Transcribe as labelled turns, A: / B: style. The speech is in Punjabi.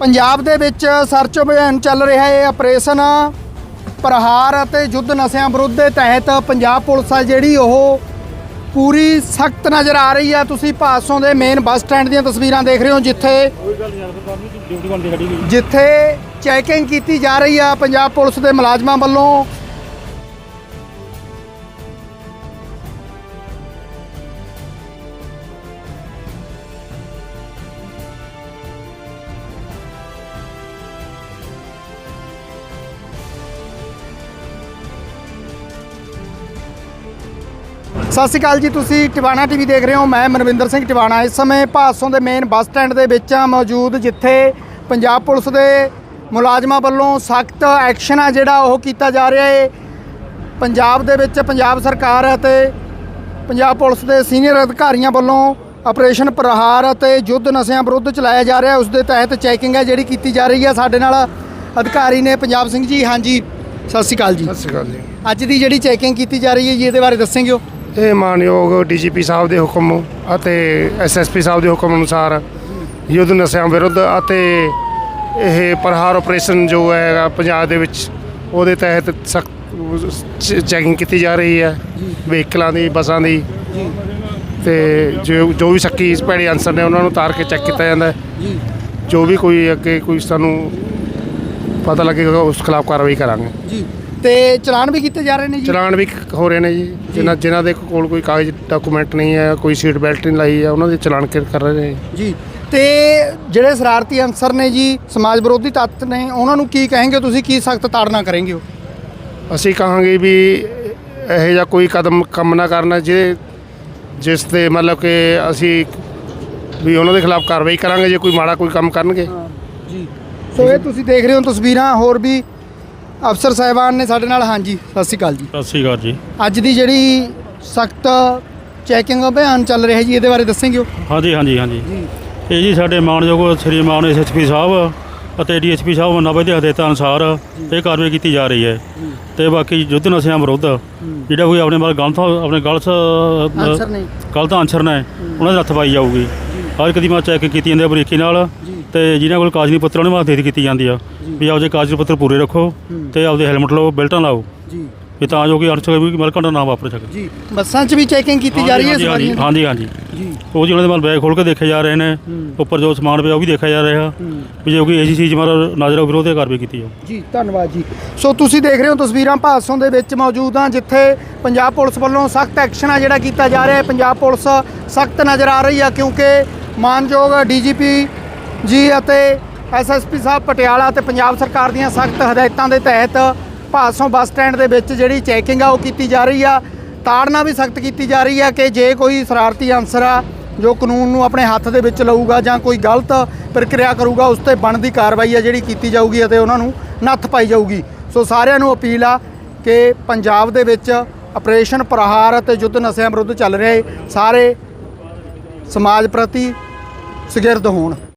A: ਪੰਜਾਬ ਦੇ ਵਿੱਚ ਸਰਚ ਅਭਿਆਨ ਚੱਲ ਰਿਹਾ ਹੈ ਆਪਰੇਸ਼ਨ ਪ੍ਰਹਾਰ ਅਤੇ ਯੁੱਧ ਨਸ਼ਿਆਂ ਵਿਰੁੱਧ ਦੇ ਤਹਿਤ ਪੰਜਾਬ ਪੁਲਿਸ ਆ ਜਿਹੜੀ ਉਹ ਪੂਰੀ ਸਖਤ ਨਜ਼ਰ ਆ ਰਹੀ ਆ। ਤੁਸੀਂ ਭਾਸੋਂ ਦੇ ਮੇਨ ਬੱਸ ਸਟੈਂਡ ਦੀਆਂ ਤਸਵੀਰਾਂ ਦੇਖ ਰਹੇ ਹੋ, ਜਿੱਥੇ ਜਿੱਥੇ ਚੈਕਿੰਗ ਕੀਤੀ ਜਾ ਰਹੀ ਆ ਪੰਜਾਬ ਪੁਲਿਸ ਦੇ ਮੁਲਾਜ਼ਮਾਂ ਵੱਲੋਂ। ਸਤਿ ਸ਼੍ਰੀ ਅਕਾਲ ਜੀ ਤੁਸੀਂ ਟਿਵਾਣਾ ਟੀਵੀ ਦੇਖ ਰਹੇ ਹੋ ਮੈਂ ਮਨਵਿੰਦਰ ਸਿੰਘ ਟਿਵਾਣਾ। ਇਸ ਸਮੇਂ ਭਾਸੋਂ ਦੇ ਮੇਨ ਬੱਸ ਸਟੈਂਡ ਦੇ ਵਿੱਚ ਆ ਮੌਜੂਦ ਜਿੱਥੇ ਪੰਜਾਬ ਪੁਲਿਸ ਦੇ ਮੁਲਾਜ਼ਮਾਂ ਵੱਲੋਂ ਸਖਤ ਐਕਸ਼ਨ ਆ ਜਿਹੜਾ ਉਹ ਕੀਤਾ ਜਾ ਰਿਹਾ ਹੈ ਪੰਜਾਬ ਦੇ ਵਿੱਚ ਪੰਜਾਬ ਸਰਕਾਰ ਅਤੇ ਪੰਜਾਬ ਪੁਲਿਸ ਦੇ ਸੀਨੀਅਰ ਅਧਿਕਾਰੀਆਂ ਵੱਲੋਂ ਆਪਰੇਸ਼ਨ ਪ੍ਰਹਾਰ ਅਤੇ ਯੁੱਧ ਨਸ਼ਿਆਂ ਵਿਰੁੱਧ ਚਲਾਇਆ ਜਾ ਰਿਹਾ। ਉਸ ਦੇ ਤਹਿਤ ਚੈਕਿੰਗ ਹੈ ਜਿਹੜੀ ਕੀਤੀ ਜਾ ਰਹੀ ਹੈ ਸਾਡੇ ਨਾਲ ਅਧਿਕਾਰੀ ਨੇ ਪੰਜਾਬ ਸਿੰਘ ਜੀ। ਹਾਂਜੀ ਸਤਿ ਸ਼੍ਰੀ ਅਕਾਲ ਜੀ।
B: ਸਤਿ ਸ਼੍ਰੀ ਅਕਾਲ ਜੀ।
A: ਅੱਜ ਦੀ ਜਿਹੜੀ ਚੈਕਿੰਗ ਕੀਤੀ ਜਾ ਰਹੀ ਹੈ ਜੀ ਇਹਦੇ ਬਾਰੇ ਦੱਸੇਂਗੇ ਹੋ
B: ਇਹ ਮਾਨਯੋਗ ਡੀਜੀਪੀ ਸਾਹਿਬ ਦੇ ਹੁਕਮ ਅਤੇ ਐਸਐਸਪੀ ਸਾਹਿਬ ਦੇ ਹੁਕਮ ਅਨੁਸਾਰ ਯੁੱਧ ਨਸ਼ਿਆਂ ਵਿਰੁੱਧ ਅਤੇ ਇਹ ਪ੍ਰਹਾਰ ਆਪਰੇਸ਼ਨ ਜੋ ਹੈਗਾ ਪੰਜਾਬ ਦੇ ਵਿੱਚ, ਉਹਦੇ ਤਹਿਤ ਸਖਤ ਚੈਕਿੰਗ ਕੀਤੀ ਜਾ ਰਹੀ ਹੈ ਵਹੀਕਲਾਂ ਦੀ, ਬੱਸਾਂ ਦੀ ਤੇ ਜੋ ਜੋ ਵੀ ਸ਼ੱਕੀ ਭੈੜੇ ਅਨਸਰ ਨੇ ਉਹਨਾਂ ਨੂੰ ਤਾਰ ਕੇ ਚੈੱਕ ਕੀਤਾ ਜਾਂਦਾ
A: ਜੋ
B: ਵੀ ਕੋਈ ਅੱਗੇ ਕੋਈ ਸਾਨੂੰ ਪਤਾ ਲੱਗੇਗਾ, ਉਸ ਖਿਲਾਫ ਕਾਰਵਾਈ ਕਰਾਂਗੇ।
A: ਜੀ। ਤੇ ਚਲਾਨ ਵੀ ਕੀਤੇ ਜਾ ਰਹੇ ਨੇ ਜੀ?
B: ਚਲਾਨ ਵੀ ਹੋ ਰਹੇ ਨੇ ਜੀ। ਜਿਨ੍ਹਾਂ ਜਿਨ੍ਹਾਂ ਦੇ ਕੋਲ ਕੋਈ ਕਾਗਜ਼ ਡਾਕੂਮੈਂਟ ਨਹੀਂ ਹੈ ਕੋਈ ਸੀਟ ਬੈਲਟ ਨਹੀਂ ਲਾਈ ਹੈ ਉਹਨਾਂ ਦੇ ਚਲਾਨ ਕਰ ਰਹੇ ਨੇ
A: ਜੀ। ਤੇ ਜਿਹੜੇ ਸ਼ਰਾਰਤੀ ਅਨਸਰ ਨੇ ਜੀ ਸਮਾਜ ਵਿਰੋਧੀ ਤੱਤ ਨੇ ਉਹਨਾਂ ਨੂੰ ਕੀ ਕहेंगे ਤੁਸੀਂ? ਕੀ ਸਖਤ ਤਾੜਨਾ ਕਰਨਗੇ ਹੋ
B: ਅਸੀਂ ਕਹਾਂਗੇ ਵੀ ਇਹੋ ਜਿਹਾ ਕੋਈ ਕਦਮ ਕੰਮ ਨਾ ਕਰਨਾ ਜੇ ਜਿਸ ਤੇ ਮਤਲਬ ਕਿ ਅਸੀਂ ਵੀ ਉਹਨਾਂ ਦੇ ਖਿਲਾਫ ਕਾਰਵਾਈ ਕਰਾਂਗੇ ਜੇ ਕੋਈ ਮਾੜਾ ਕੋਈ ਕੰਮ ਕਰਨਗੇ।
A: ਜੀ। ਸੋ ਇਹ ਤੁਸੀਂ ਦੇਖ ਰਹੇ ਹੋ ਤਸਵੀਰਾਂ ਹੋਰ ਵੀ ਅਫਸਰ ਸਾਹਿਬਾਨ ਨੇ ਸਾਡੇ ਨਾਲ ਹਾਂਜੀ ਸਤਿ ਸ਼੍ਰੀ ਅਕਾਲ ਜੀ।
C: ਸਤਿ ਸ਼੍ਰੀ ਅਕਾਲ ਜੀ।
A: ਅੱਜ ਦੀ ਜਿਹੜੀ ਸਖਤ ਚੈਕਿੰਗ ਅਭਿਆਨ ਚੱਲ ਰਿਹਾ ਜੀ ਇਹਦੇ ਬਾਰੇ ਦੱਸੇਂਗੇ
C: ਹਾਂਜੀ ਹਾਂਜੀ ਹਾਂਜੀ। ਇਹ ਜੀ ਸਾਡੇ ਮਾਨਯੋਗ ਸ੍ਰੀ ਮਾਨ ਐਸਐਸਪੀ ਸਾਹਿਬ ਅਤੇ ਡੀਐਸਪੀ ਸਾਹਿਬ ਨਾਭੇ ਦੇ ਹਦਾਇਤਾਂ ਅਨੁਸਾਰ ਇਹ ਕਾਰਵਾਈ ਕੀਤੀ ਜਾ ਰਹੀ ਹੈ। ਤੇ ਬਾਕੀ ਯੁੱਧ ਨਸ਼ਿਆਂ ਵਿਰੁੱਧ ਜਿਹੜਾ ਕੋਈ ਆਪਣੇ ਵੱਲ ਗਲਤ ਆਪਣੇ ਗਲਤ ਗਲਤ ਆਨਸਰ ਨੇ ਉਹਨਾਂ ਦੇ ਹੱਥ ਪਾਈ ਜਾਊਗੀ। ਹਰ ਇੱਕ ਦੀ ਮੈਂ ਚੈੱਕ ਕੀਤੀ ਜਾਂਦੀ ਹੈ ਬਰੀਕੀ ਨਾਲ ਤੇ ਜਿਨ੍ਹਾਂ ਕੋਲ ਕਾਗਜ਼ੀ ਪੱਤਰ ਉਹਨਾਂ ਨੂੰ ਹੱਥ ਕੀਤੀ ਜਾਂਦੀ ਆ ਵੀ ਆਪਦੇ ਕਾਗਜ਼ੀ ਪੱਤਰ ਪੂਰੇ ਰੱਖੋ ਤੇ ਆਪਦੇ ਹੈਲਮਟ ਲਓ ਬੈਲਟਾਂ ਲਾਓ।
A: ਜੀ।
C: ਇਹ ਤਾਂ ਜੋ ਕਿ ਅਰਥ ਵੀ ਮਲਕੰਡਾ ਨਾ ਵਾਪਰ ਸਕੇ
A: ਜੀ। ਬੱਸਾਂ 'ਚ ਵੀ ਚੈਕਿੰਗ ਕੀਤੀ ਜਾ ਰਹੀ ਹੈ
C: ਹਾਂਜੀ
A: ਸਵਾਰੀਆਂ
C: ਹਾਂਜੀ ਹਾਂਜੀ
A: ਜੀ।
C: ਉਹ ਜੀ ਉਹਨਾਂ ਦੇ ਮਨ ਬੈਗ ਖੋਲ ਕੇ ਦੇਖੇ ਜਾ ਰਹੇ ਨੇ ਉੱਪਰ ਜੋ ਸਮਾਨ ਪਿਆ ਉਹ ਵੀ ਦੇਖਿਆ ਜਾ ਰਿਹਾ। ਵੀ ਜੇ ਕੋਈ ਐਸੀ ਚੀਜ਼ ਮਾਰ ਨਜ਼ਰ ਵਿਰੋਧ ਤੇ ਕਾਰਵਾਈ ਕੀਤੀ ਜਾਓ
A: ਜੀ ਧੰਨਵਾਦ ਜੀ। ਸੋ ਤੁਸੀਂ ਦੇਖ ਰਹੇ ਹੋ ਤਸਵੀਰਾਂ ਭਾਸੋਂ ਦੇ ਵਿੱਚ ਮੌਜੂਦ ਹਾਂ ਜਿੱਥੇ ਪੰਜਾਬ ਪੁਲਿਸ ਵੱਲੋਂ ਸਖਤ ਐਕਸ਼ਨ ਆ ਜਿਹੜਾ ਕੀਤਾ ਜਾ ਰਿਹਾ ਹੈ। ਪੰਜਾਬ ਪੁਲਿਸ ਸਖਤ ਨਜ਼ਰ ਆ ਰਹੀ ਆ ਕਿਉਂਕਿ ਮਾਨਯੋਗ ਡੀਜੀਪੀ ਜੀ ਅਤੇ ਐਸਐਸਪੀ ਸਾਹਿਬ ਪਟਿਆਲਾ ਤੇ ਪੰਜਾਬ ਸਰਕਾਰ ਦੀਆਂ ਸਖਤ ਹਦਾਇਤਾਂ ਦੇ ਤਹਿਤ ਭਾਸੋਂ ਬੱਸ ਸਟੈਂਡ ਦੇ ਵਿੱਚ ਜਿਹੜੀ ਚੈਕਿੰਗ ਆ ਉਹ ਕੀਤੀ ਜਾ ਰਹੀ ਆ। ਤਾੜਨਾ ਵੀ ਸਖਤ ਕੀਤੀ ਜਾ ਰਹੀ ਆ ਕਿ ਜੇ ਕੋਈ ਸ਼ਰਾਰਤੀ ਅਨਸਰ ਆ ਜੋ ਕਾਨੂੰਨ ਨੂੰ ਆਪਣੇ ਹੱਥ ਦੇ ਵਿੱਚ ਲਊਗਾ ਜਾਂ ਕੋਈ ਗਲਤ ਪ੍ਰਕਿਰਿਆ ਕਰੂਗਾ, ਉਸ ਤੇ ਬਣਦੀ ਕਾਰਵਾਈ ਆ ਜਿਹੜੀ ਕੀਤੀ ਜਾਊਗੀ ਅਤੇ ਉਹਨਾਂ ਨੂੰ ਨੱਥ ਪਾਈ ਜਾਊਗੀ। ਸੋ ਸਾਰਿਆਂ ਨੂੰ ਅਪੀਲ ਆ ਕਿ ਪੰਜਾਬ ਦੇ ਵਿੱਚ ਆਪਰੇਸ਼ਨ ਪ੍ਰਹਾਰ ਅਤੇ ਯੁੱਧ ਨਸ਼ਿਆਂ ਵਿਰੁੱਧ ਚੱਲ ਰਿਹਾ ਹੈ ਸਾਰੇ ਸਮਾਜ ਪ੍ਰਤੀ ਸੁਗਿਰਦ ਹੋਣ